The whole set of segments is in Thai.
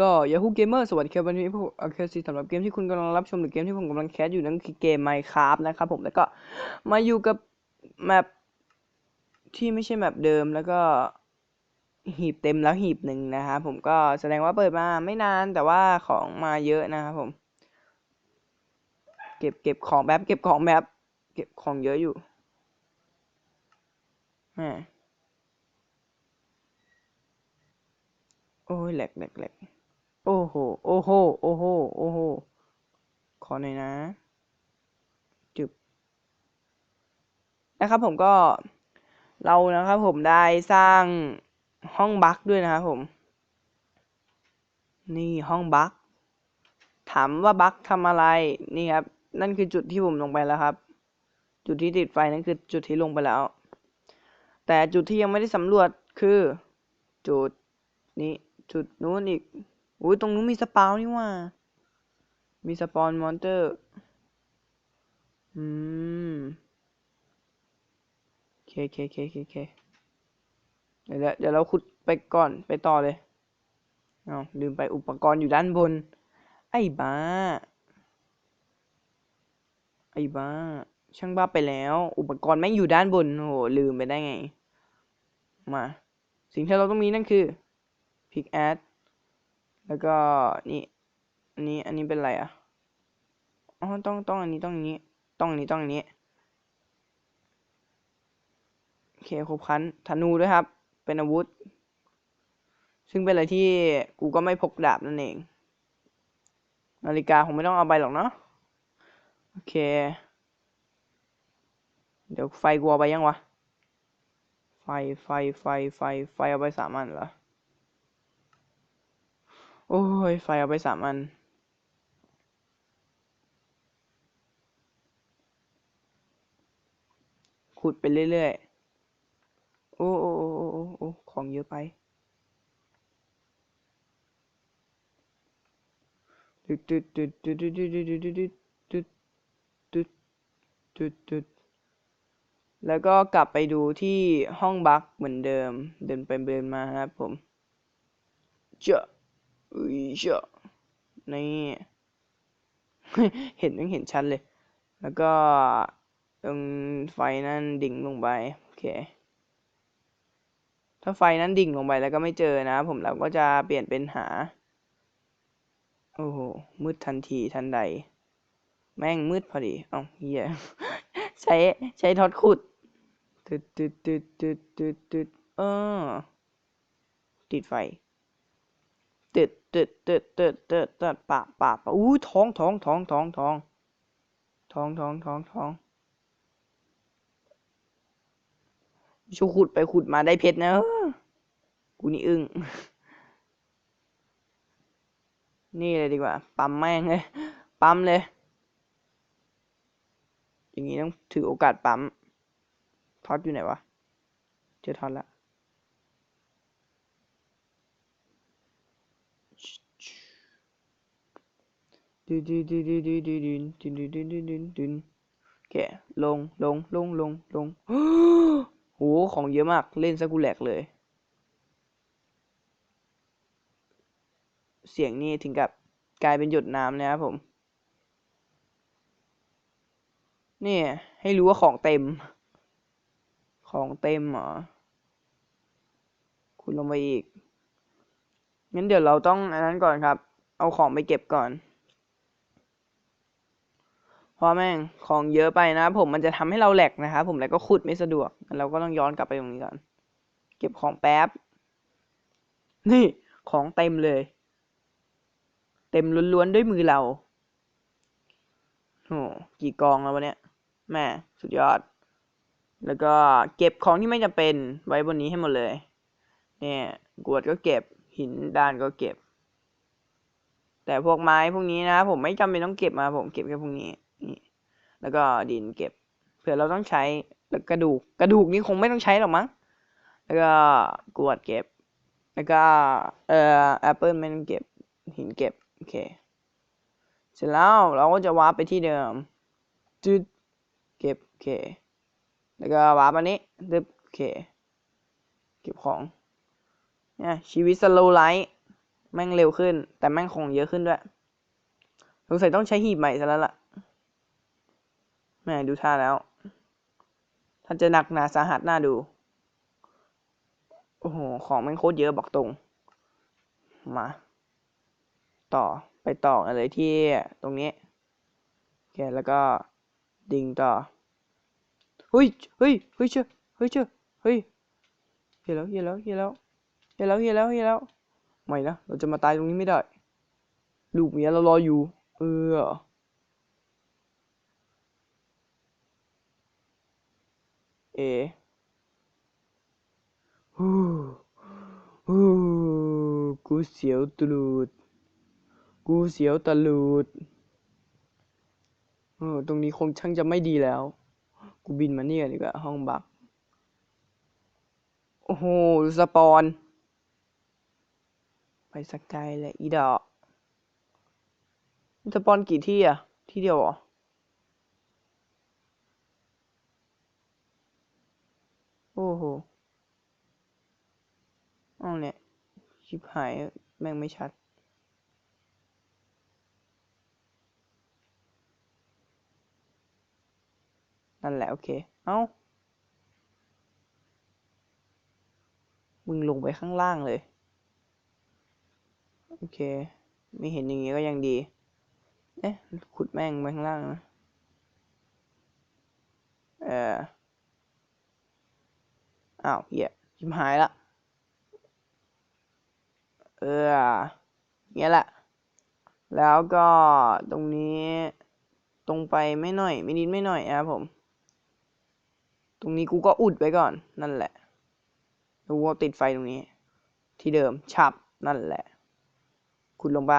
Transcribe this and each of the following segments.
ก็ Yahoo Gamer สวัสดีครับวันนี้พวกอาเคซีสำหรับเกมที่คุณกำลังรับชมหรือเกมที่ผมกำลังแคสอยู่นั่นคือเกม Minecraft นะครับผมแล้วก็มาอยู่กับแมปที่ไม่ใช่แมปเดิมแล้วก็หีบเต็มแล้วหีบหนึ่งนะครับผมก็แสดงว่าเปิดมาไม่นานแต่ว่าของมาเยอะนะครับผม เก็บเก็บของแบบเก็บของแบบเก็บของเยอะอยู่แหมโอ้ยแหลกแหลกแหลก โอ้โห โอ้โห โอ้โห โอ้โห ขอหน่อยนะจึบนะครับผมก็เรานะครับผมได้สร้างห้องบั๊กด้วยนะครับผม นี่ห้องบั๊กถามว่าบั๊กทำอะไรนี่ครับ นั่นคือจุดที่ผมลงไปแล้วครับ จุดที่ติดไฟนั่นคือจุดที่ลงไปแล้ว แต่จุดที่ยังไม่ได้สำรวจคือจุดนี้จุดนู้นอีก อุ้ยตรงนู้นมีสปาวนี่ว่า มีสปอนมอนเตอร์ อืมเคเคเคเคเคเดี๋ยวเดี๋ยวเราขุดไปก่อนไปต่อเลยเอาลืมไปอุปกรณ์อยู่ด้านบน ไอ้บ้า ไอ้บ้า ช่างบ้าไปแล้ว อุปกรณ์แม่งอยู่ด้านบนโอ้โหลืมไปได้ไง มา สิ่งที่เราต้องมีนั่นคือพิกแอด แล้วก็นี่อันนี้อันนี้เป็นอะไรอะอ๋อต้องต้องอันนี้ต้องอันนี้ต้องอันนี้ต้องอันนี้โอเคครบคันธนูด้วยครับ เป็นอาวุธ ซึ่งเป็นอะไรที่กูก็ไม่พกดาบนั่นเอง นาฬิกาคงไม่ต้องเอาไปหรอกเนาะโอเค เดี๋ยวไฟกูเอาไปยังวะไฟไฟไฟไฟไฟเอาไปสามอันเหรอ โอ้ย ไฟเอาไปสามอัน ขุดไปเรื่อยๆ โอ้โอ้โอ้โอ้โอ้ของเยอะไปตึ๊ดตึ๊ดตึ๊ดตึ๊ดตึ๊ดตึ๊ดตึ๊ดตึ๊ดตึ๊ดตึ๊ดตึ๊ดตึ๊ดแล้วก็กลับไปดูที่ห้องบักเหมือนเดิม เดินไปเดินมาครับผม เจาะ อุ้ยเจาะนี่เห็นยังเห็นชัดเลย แล้วก็ตรงไฟนั้นดิ่งลงไป โอเค ถ้าไฟนั้นดิ่งลงไปแล้วก็ไม่เจอนะ ผมเราก็จะเปลี่ยนเป็นหา โอ้โห มืดทันทีทันใด แม่งมืดพอดีเอ้าเฮียใช้ใช้ท็อตขุดตึดตึดตึดตึดตึดตึดเออติดไฟ ตึดตึดตึดตึดตึดตึดปะปะปะอู้ท้องท้องท้องท้องท้องท้องท้องท้องท้องชูขุดไปขุดมาได้เพชรนะกูนี่อึ้งนี่เลยดีกว่า ปั๊มแม่งเลย ปั๊มเลย อย่างนี้ต้องถือโอกาสปั๊ม ท็อตอยู่ไหนวะ เจอท็อตละ ดึนดึนดึนดึนดึนดึนดึนดึนดึนดึนดึนดึนโอเคลงลงลงลงลงโหของเยอะมากเล่นซะกูแหลกเลย เสียงนี่ถึงกับกลายเป็นหยดน้ำนะครับผมนี่ให้รู้ว่าของเต็ม ของเต็มเหรอคุณลงไปอีกงั้นเดี๋ยวเราต้องอันนั้นก่อนครับ เอาของไปเก็บก่อน เพราะแม่งของเยอะไปนะ ผมมันจะทำให้เราแหลกนะครับผมแล้วก็ขุดไม่สะดวก เราก็ต้องย้อนกลับไปตรงนี้ก่อน เก็บของแป๊บ นี่ของเต็มเลย เต็มล้วนๆด้วยมือเราโอ้กี่กองแล้ววันเนี้ยแม่สุดยอด แล้วก็เก็บของที่ไม่จำเป็นไว้บนนี้ให้หมดเลย เนี่ยกวดก็เก็บหินด้านก็เก็บ แต่พวกไม้พวกนี้นะ ผมไม่จำเป็นต้องเก็บมาผมเก็บแค่พวกนี้ แล้วก็ดินเก็บเผื่อเราต้องใช้แล้วกระดูกกระดูกนี้คงไม่ต้องใช้หรอกมั้งแล้วก็กวดเก็บ แล้วก็เอ่อแอปเปิลไม่ต้องเก็บหินเก็บโอเคเสร็จแล้วเราก็จะวาร์ปไปที่เดิมจึดเก็บโอเคแล้วก็วาร์ปอันนี้ดึบโอเคเก็บของเนี่ยชีวิตสโลไลท์แม่งเร็วขึ้น แต่แม่งของเยอะขึ้นด้วยสงสัยต้องใช้หีบใหม่ซะแล้วล่ะ แม่ดูท่าแล้ว ท่านจะหนักหนาสาหัสหน่าดู โอ้โห ของแม่งโคตรเยอะบอกตรง มา ต่อไปต่อกันเลยที่ตรงนี้โอเคแล้วก็ดิ่งต่อเฮ้ยเฮ้ยเฮ้ยเชื่อเฮ้ยเชื่อเฮ้ยเฮียแล้วเฮียแล้วเฮียแล้วเฮียแล้วเฮียแล้วเฮียแล้วไม่นะเราจะมาตายตรงนี้ไม่ได้ลูกเมียเรารออยู่ เออ เอฮู้ฮู้กูเสียวตลูด กูเสียวตลูดเออตรงนี้คงช่างจะไม่ดีแล้ว กูบินมาเนี่กันดีกว่าห้องบัก โอ้โหดูสปอน ไปสกายเลยอีดอกสปอนกี่ที่อะที่เดียวเหรอ อ้โหอ้าเนี่ย ชิบหาย แม่งไม่ชัด นั่นแหละ โอเค เอ้า มึงลงไปข้างล่างเลย โอเค ไม่เห็นอย่างงี้ก็ยังดี เอ๊ะ ขุดแม่งไปข้างล่างนะ เออ อ้าวเหี้ยชิบหายละเออเงี้ยแหละ แล้วก็ตรงนี้ ตรงไปไม่หน่อย ไม่นิดไม่หน่อยนะครับผม ตรงนี้กูก็อุดไว้ก่อนนั่นแหละแล้วกูก็ติดไฟตรงนี้ ที่เดิมฉับนั่นแหละขุดลงไป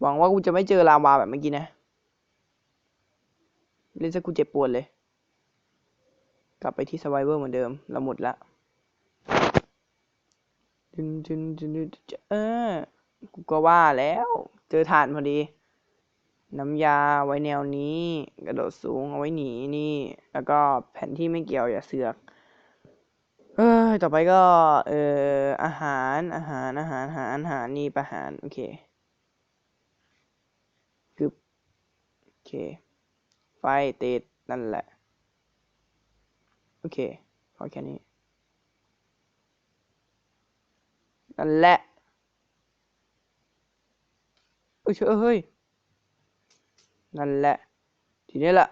หวังว่ากูจะไม่เจอลาวาแบบเมื่อกี้นะ เล่นซะกูเจ็บปวดเลย กลับไปที่ Survivor เหมือนเดิม เราหมดละจึนจึนจึนจึนจึนเออ กูก็ว่าแล้ว เจอฐานพอดี น้ำยาไว้แนวนี้ กระโดดสูงเอาไว้หนีนี่ แล้วก็แผ่นที่ไม่เกี่ยวอย่าเสือก เอ้ยต่อไปก็ เอ่ออาหารอาหารอาหารอาหารอาหารนี่ประหารโอเคกึบโอเค ไฟติดนั่นแหละ โอเค พอแค่นี้ นั่นแหละเอ้ยเชื่อเฮ้ย นั่นแหละ ทีนี้แหละ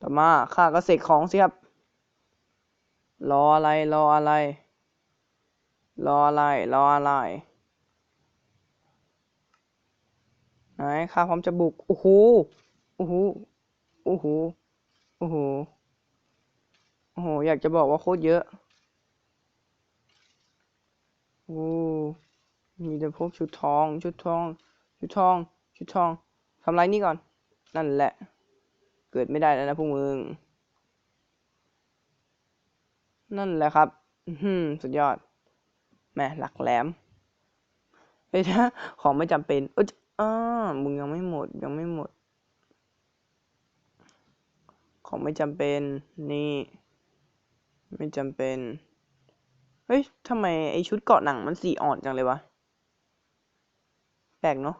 ต่อมาข้าก็เสกของสิครับ รออะไร รออะไร รออะไร รออะไร ไหนข้าพร้อมจะบุก โอ้โห โอ้โห โอ้โห โอ้โห โอ้โห อยากจะบอกว่าโคตรเยอะ โอ้ มีแต่พวกชุดทอง ชุดทอง ชุดทอง ชุดทอง ทำไรนี่ก่อน นั่นแหละ เกิดไม่ได้แล้วนะพวกมึง นั่นแหละครับอื้อหือสุดยอด แม่หลักแหลมเฮ้ยนะของไม่จำเป็นเอยอ้ามึงยังไม่หมด ยังไม่หมด ของไม่จำเป็น นี่ ไม่จำเป็น เฮ้ยทำไมไอชุดเกาะหนังมันสีอ่อนจังเลยวะ แปลกเนาะ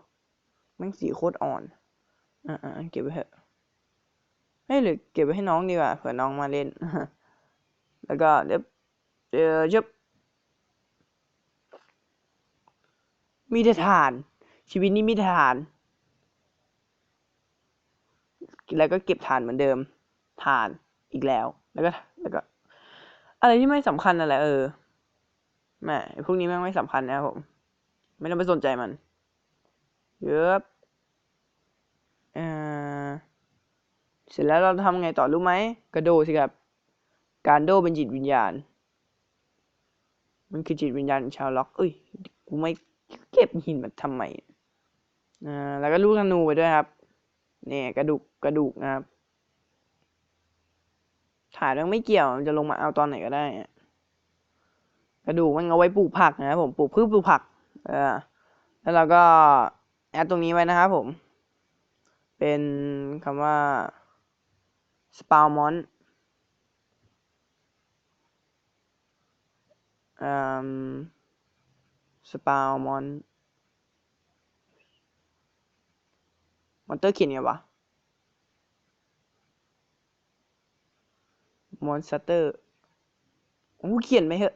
แม่งสีโคตรอ่อน อ่าๆเก็บไว้เถอะเฮ้ยหรือเก็บไว้ให้น้องดีกว่าเผื่อน้องมาเล่น แล้วก็เดี๋ยวเดี๋ยวจะมีแต่ฐาน ชีวิตนี้มีแต่ฐาน แล้วก็เก็บฐานเหมือนเดิมฐานอีกแล้ว แล้วก็แล้วก็ อะไรที่ไม่สำคัญนั่นแหละเออแหม่พวกนี้แม่งไม่สำคัญนะครับผม ไม่ต้องไปสนใจมันเยอะเออเสร็จแล้วเราทำไงต่อรู้ไหมกระโดดสิครับ การโดเป็นจิตวิญญาณ มันคือจิตวิญญาณของชาวล็อกเอ้ยกูไม่เก็บหินมาทำไมอ่าแล้วก็ลูกธนูไปด้วยครับ เนี่ยกระดูกกระดูกนะครับ ถ่ายมันไม่เกี่ยวมันจะลงมาเอาตอนไหนก็ได้กระดูกมันเอาไว้ปลูกผักนะครับผมปลูกพืชปลูกผัก เออ แล้วเราก็แอดตรงนี้ไว้นะครับผม เป็นคำว่า spawmon อืมสปาวมอนมอนเตอร์เขียนไงวะ มอนสเตอร์โอ้เขียนไหมเหอะ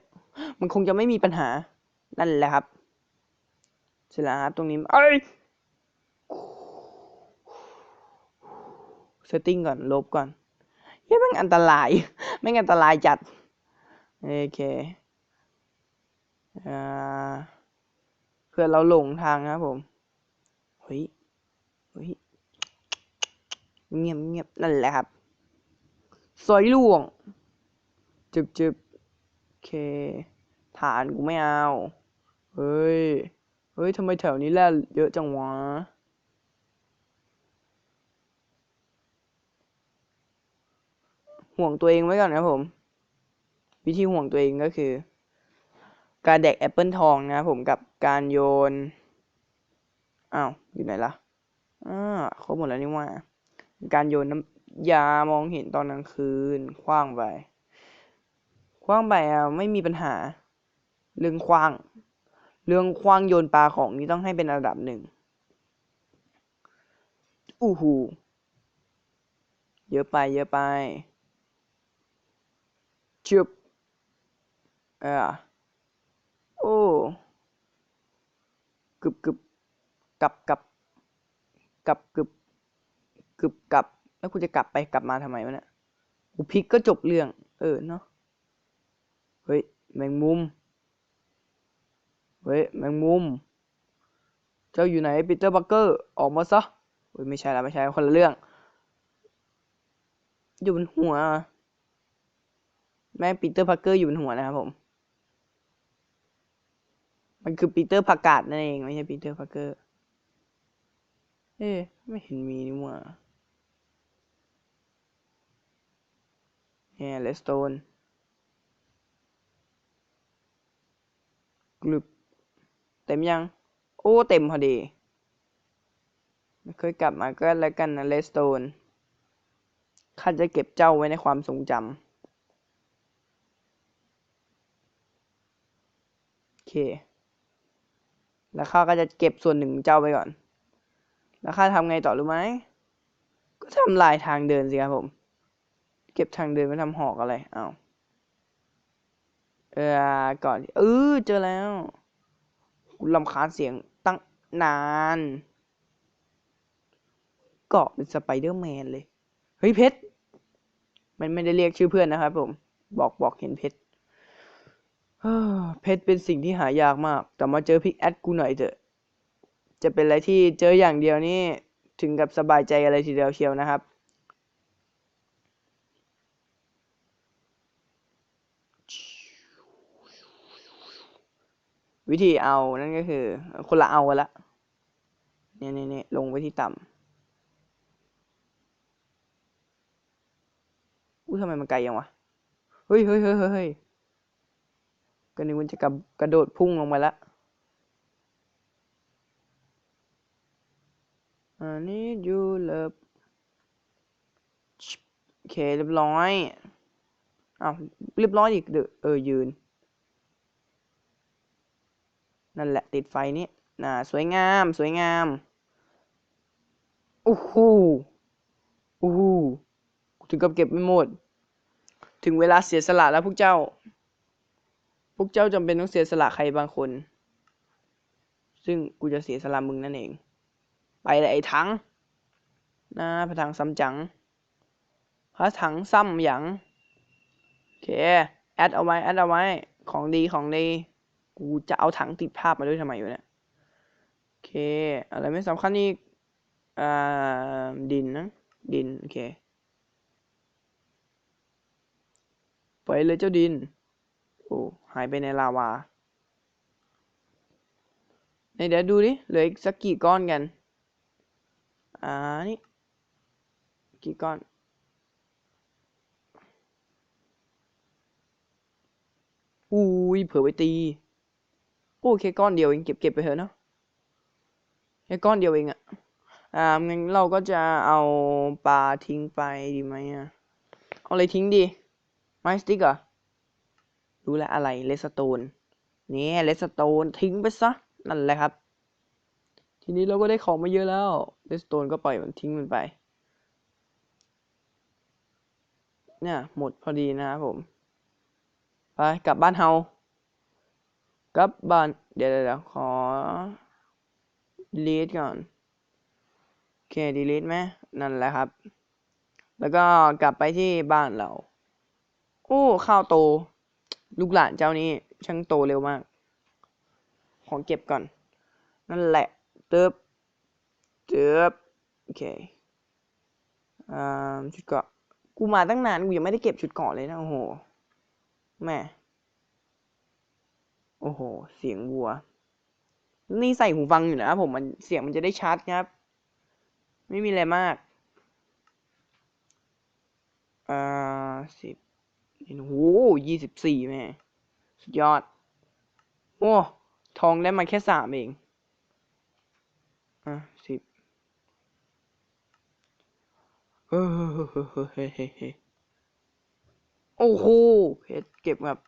มันคงจะไม่มีปัญหา นั่นแหละครับ เสร็จแล้วครับ ตรงนี้ เอ้ยเซตติ้งก่อน ลบก่อนเฮ้ยแม่งอันตรายแม่งอันตรายจัด โอเคอ่าเพื่อเราหลงทางนะครับผม เฮ้ย เฮ้ย เงียบเงียบนั่นแหละครับ ซอยล่วง จึบจึบโอเค ฐานกูไม่เอา เฮ้ย เฮ้ยทำไมแถวนี้แร่เยอะจังวะห่วงตัวเองไว้ก่อนนะผม วิธีห่วงตัวเองก็คือ การแดกแอปเปิลทองนะผมกับการโยนอ้าวอยู่ไหนล่ะอ่าครบหมดแล้วนี่ว่า การโยนน้ำ ยามองเห็นตอนกลางคืนคว้างไปคว้างไปอะไม่มีปัญหา เรื่องคว้าง เรื่องคว้างโยนปลาของนี่ต้องให้เป็นระดับหนึ่งอู้หูเยอะไปเยอะไปชึบเออโอ้กึบกึบกับกับกับกึบกึบกับ แล้วกูจะกลับไปกลับมาทำไมวะเนี่ยกูพลิกก็จบเรื่อง เออเนาะเฮ้ยแมงมุมเฮ้ยแมงมุม เจ้าอยู่ไหนปีเตอร์บักเกอร์ออกมาซะเฮ้ยไม่ใช่ละไม่ใช่คนละเรื่อง อยู่บนหัว แม่ปีเตอร์พักเกอร์อยู่บนหัวนะครับผม มันคือปีเตอร์ผักกาดนั่นเอง ไม่ใช่ปีเตอร์พักเกอร์ เอ๊ะไม่เห็นมีนี่หว่า เนี่ยเลสโตนกลึบเต็มยัง โอ้ เต็มพอดีไม่เคยกลับมาก็แล้วกันนะเลสโตนข้าจะเก็บเจ้าไว้ในความทรงจำโอเค แล้วข้าก็จะเก็บส่วนหนึ่งของเจ้าไปก่อน แล้วข้าทำไงต่อรู้ไหม ก็ทำลายทางเดินสิครับผม เก็บทางเดินไม่ทำหอกอะไรอ้าวเออก่อนเออเจอแล้วกูรำคาญเสียงตั้งนานเกาะเป็นสไปเดอร์แมนเลย เฮ้ยเพชรมันไม่ได้เรียกชื่อเพื่อนนะครับผมบอกบอกเห็นเพชรเพชรเป็นสิ่งที่หายากมาก แต่มาเจอพิกแอดกูหน่อยเถอะ จะเป็นอะไรที่เจออย่างเดียวนี่ ถึงกับสบายใจอะไรทีเดียวเชียวนะครับ วิธีเอานั่นก็คือ คนละเอากันละเนี่ยเนี่ยเนี่ยลงไปที่ต่ำอุ้ยทำไมมันไกลยังวะเฮ้ยเฮ้ยเฮ้ยเฮ้ยก็นึกว่าจะกระกระโดดพุ่งลงมาละอันนี้ยูเลิฟโอเคเรียบร้อยอ้าวเรียบร้อยอีกเดอเออยืน นั่นแหละติดไฟนี่น่าสวยงามสวยงามโอ้โหโอ้โหถึงกับเก็บไม่หมด ถึงเวลาเสียสละแล้วพวกเจ้า พวกเจ้าจำเป็นต้องเสียสละใครบางคน ซึ่งกูจะเสียสละมึงนั่นเอง ไปเลยไอ้ถังนะพระถังซ้ำจังพระถังซ้ำหยังโอเคแอดเอาไว้แอดเอาไว้ของดีของดี กูจะเอาถังติดภาพมาด้วยทำไมอยู่เนี่ยโอเค อะไรไม่สำคัญอีกอ่าดินนะ ดิน โอเค ไปเลยเจ้าดิน โอ้หายไปในลาวาในเดี๋ยวดูดิ เหลืออีกสักกี่ก้อนกัน อ่า นี่ กี่ก้อนอุ้ยเผื่อไปตี โอเคก้อนเดียวเองเก็บเก็บไปเถอะเนาะแค่ก้อนเดียวเองอะอ่างั้นเราก็จะเอาปลาทิ้งไปดีไหมอะเอาอะไรทิ้งดีไม้สติ๊กเหรอรู้แล้วอะไรเลสโตนนี่เลสโตนทิ้งไปซะนั่นแหละครับ ทีนี้เราก็ได้ของมาเยอะแล้วเลสโตนก็ปล่อยมันทิ้งมันไปเนี่ยหมดพอดีนะครับผม ไปกลับบ้านเฮา กลับบ้านเดี๋ยวเดี๋ยวขอ delete ก่อน โอเค delete ไหมนั่นแหละครับ แล้วก็กลับไปที่บ้านเรา โอ้ ข้าวโต ลูกหลานเจ้านี้ ช่างโตเร็วมาก ของเก็บก่อน นั่นแหละเติบเติบโอเคอ่าชุดเกาะกูมาตั้งนาน กูยังไม่ได้เก็บชุดเกาะเลยนะ โอ้โหแม่ โอ้โห เสียงวัว นี่ใส่หูฟังอยู่นะครับผมมันเสียงมันจะได้ชัดครับ ไม่มีอะไรมาก อ่าสิบโอ้โหยี่สิบสี่แม่สุดยอด โอ้ ทองได้มาแค่สามเอง อะสิบเฮ้ยเฮ้เฮ้เฮ้โอ้โหเพชรเก็บแบบ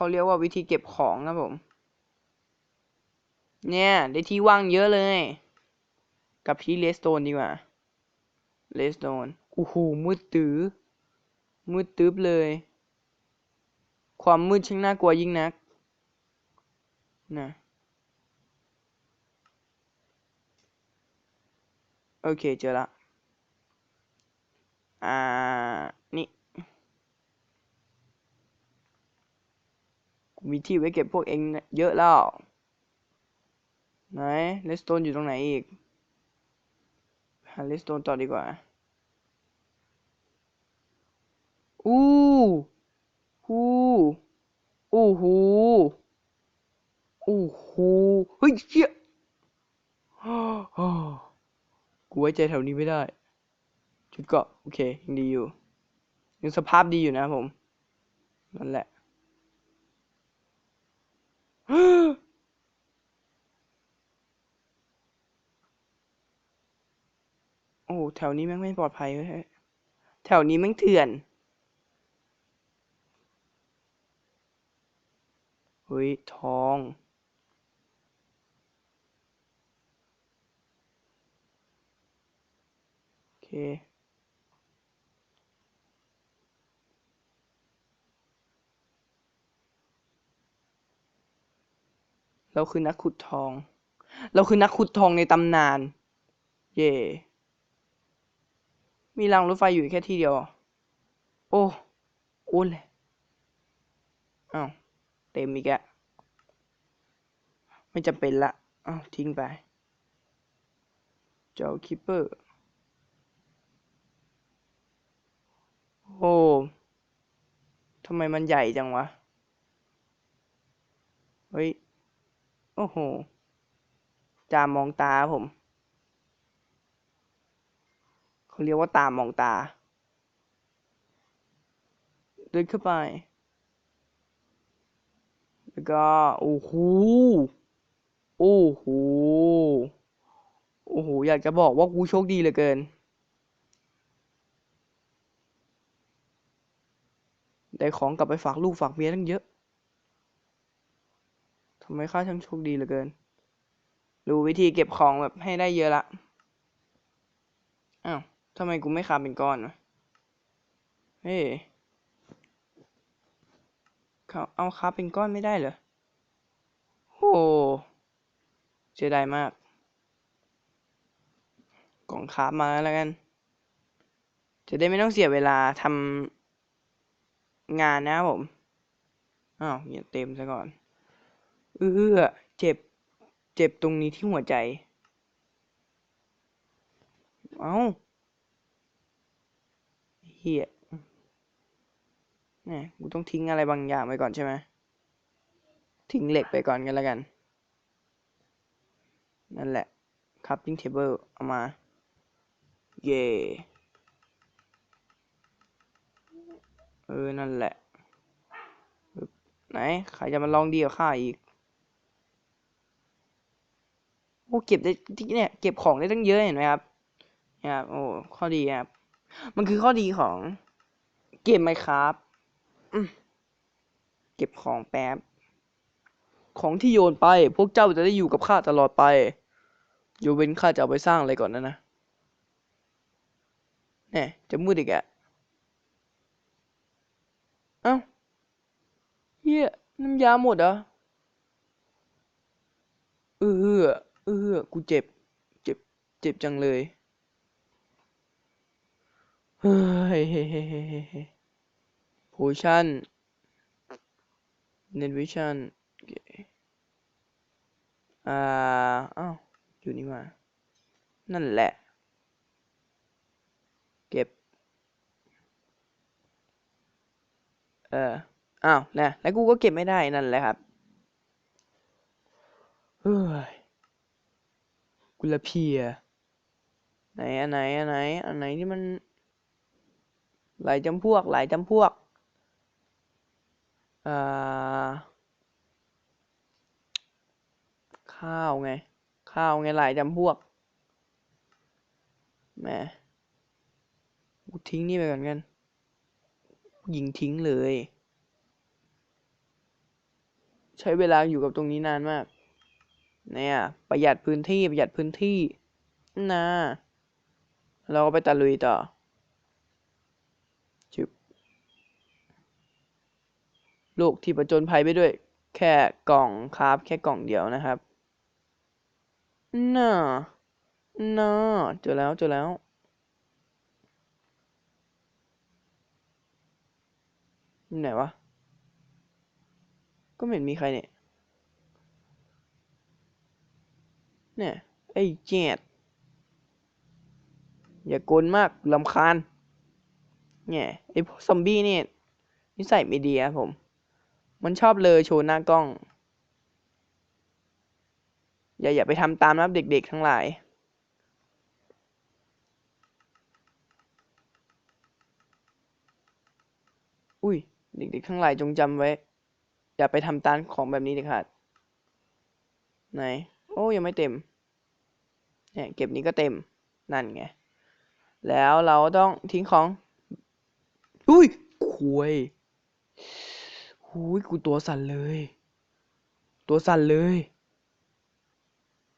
เขาเรียกว่าวิธีเก็บของนะผม เนี่ยได้ที่ว่างเยอะเลย กับที่เลสโตนดีกว่าเลสโตนโอ้โหมืดตื้อมืดตึ๊บเลย ความมืดช่างน่ากลัวยิ่งนักนะโอเคเจอละอ่า นี่ มีที่ไว้เก็บพวกเองเยอะแล้ว ไหนเลสโตนอยู่ตรงไหนอีก หาเลสโตนต่อดีกว่า อู้หูอู้หูอู้หูเฮ้ยเชี่ยกูไว้ใจแถวนี้ไม่ได้ชุดเกาะโอเคยังดีอยู่ยังสภาพดีอยู่นะผม นั่นแหละ โอ้แถวนี้แม่งไม่ปลอดภัยเว้ยแถวนี้แม่งเถื่อนเฮ้ยทองโอเค เราคือนักขุดทอง เราคือนักขุดทองในตำนาน เย่มีรางรถไฟอยู่แค่ที่เดียว โอ้โอ้เลยอ้าวเต็มอีกอะไม่จำเป็นละอ้าวทิ้งไปเจ้าคิปเปอร์ โอ้ทำไมมันใหญ่จังวะ เฮ้ย โอ้โห จามองตาผม เขาเรียกว่าตามองตาเดินเข้าไป แล้วก็ โอ้โห โอ้โห โอ้โห อยากจะบอกว่ากูโชคดีเหลือเกิน ได้ของกลับไปฝากลูกฝากเมียตั้งเยอะ ไมข้าช่างโชคดีเหลือเกิน รู้วิธีเก็บของแบบให้ได้เยอะละอ้าวทำไมกูไม่คาเป็นก้อนวะเฮ้ยเขาเอาคาเป็นก้อนไม่ได้เหรอโหเสียดายมาก กล่องคาบมาแล้วกัน จะได้ไม่ต้องเสียเวลาทำงานนะผม อ้าวเงียเต็มซะก่อน เออเจ็บ เจ็บตรงนี้ที่หัวใจ เอ้าเฮียเนี่ยกูต้องทิ้งอะไรบางอย่างไปก่อนใช่ไหมทิ้งเหล็กไปก่อนกันแล้วกัน นั่นแหละ crafting table เอามา เย่เออ นั่นแหละ ไหน ใครจะมาลองดีกับข้าอีก โอ้เก็บได้ที่เนี่ยเก็บของได้ตั้งเยอะเห็นไหมครับนะครับโอ้ข้อดีครับมันคือข้อดีของเกมไมครับเก็บของแป๊บ ของที่โยนไป พวกเจ้าจะได้อยู่กับข้าตลอดไปโยเว้นข้าจะเอาไปสร้างอะไรก่อนนะนะเนี่ยจะมืดอีกอะเอ้าเฮียน้ำยาหมดเหรอเออ ออกูเจ็บ เจ็บ เจ็บจังเลย เฮ้ยโพชั่นเนวิชั่นอ่าอ้าวอยู่นี่มา นั่นแหละ เก็บ เออ อ้าวนะแล้วกูก็เก็บไม่ได้นั่นแหละครับ เฮ้ย กูลเพีย ไหนอันไหนอันไหนอันไหนที่มัน หลายจำพวก หลายจำพวกอ่าข้าวไง ข้าวไงหลายจำพวกแหมกูทิ้งนี่ไปก่อนกันยิงทิ้งเลย ใช้เวลาอยู่กับตรงนี้นานมาก เนี่ย ประหยัดพื้นที่ประหยัดพื้นที่นะเราก็ไปตะลุยต่อจุบโลกที่ประจนภัยไปด้วย แค่กล่องครับ แค่กล่องเดียวนะครับน่าน่าเจอแล้วเจอแล้วไหนวะ ก็ไม่เห็นมีใครเนี่ย เนี่ย ไอ้เจ็ดอย่ากลมากลำคาญเนี่ยไอ้พวกซอมบี้เนี่ยนิสัยไม่ดีครับผม มันชอบเลยโชว์หน้ากล้อง อย่าอย่าไปทำตามนับเด็กๆทั้งหลายอุ้ยเด็กๆทั้งหลายจงจำไว้ อย่าไปทำตามของแบบนี้เด็ดขาดไหน โอ้ยังไม่เต็ม เนี่ยเก็บนี้ก็เต็มนั่นไง แล้วเราต้องทิ้งของ อุ้ยคุยหุยกูตัวสั่นเลย ตัวสั่นเลย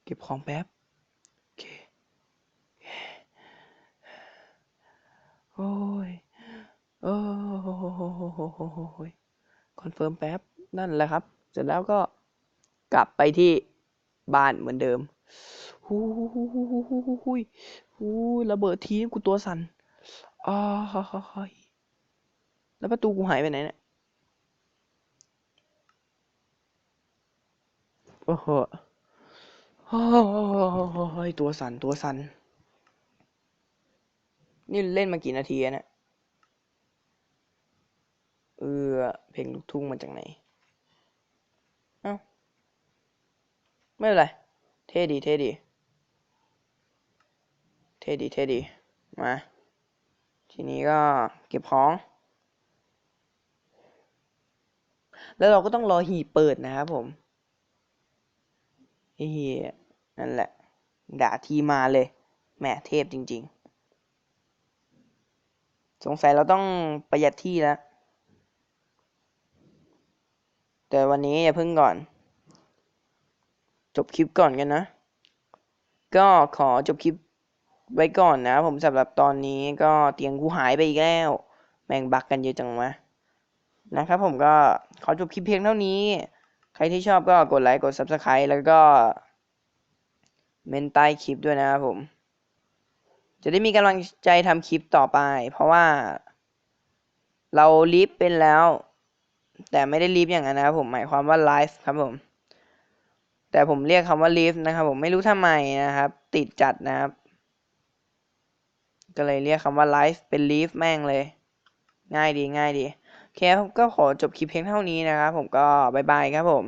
เก็บของแป๊บโอเคโอ้ยโอ้ยคอนเฟิร์มแป๊บ นั่นแหละครับ เสร็จแล้วก็กลับไปที่บ้านเหมือนเดิม หูหูหูหูหูหูหูหูหูระเบิดทีกูตัวสั่นอ้าวแล้วประตูกูหายไปไหนเนี่ยโอ้โหโอ้ยตัวสั่นตัวสั่นนี่เล่นมากี่นาทีนี่ยเออเพลงลูกทุ่งมาจากไหน เอ้า ไม่เป็นไร เท่ดี เท่ดี เท่ดีเท่ดีมา ทีนี้ก็เก็บของ แล้วเราก็ต้องรอหีเปิดนะครับผมเฮียนั่นแหละ ด่าทีมาเลยแหมเทพจริง ๆ สงสัยเราต้องประหยัดที่แล้วแต่วันนี้อย่าพึ่งก่อน จบคลิปก่อนกันนะ ก็ขอจบคลิป ไว้ก่อนนะ ผมสำหรับตอนนี้ก็เตียงกูหายไปอีกแล้ว แม่งบักกันเยอะจังวะนะครับผมก็ขอจบคลิปเพียงเท่านี้ ใครที่ชอบก็กดไลค์กด Subscribe แล้วก็เมนใต้คลิปด้วยนะครับผม จะได้มีกำลังใจทำคลิปต่อไป เพราะว่า เราลิฟเป็นแล้ว แต่ไม่ได้ลิฟอย่างนั้นนะครับผมหมายความว่าไลฟ์ครับผม แต่ผมเรียกคำว่าลิฟนะครับผมไม่รู้ทำไมนะครับ ติดจัดนะครับ ก็เลยเรียกคำว่าไลฟ์เป็นลิฟแม่งเลย ง่ายดีง่ายดีโอเคก็ขอจบคลิปเพียงเท่านี้นะครับผมก็บายบายครับผม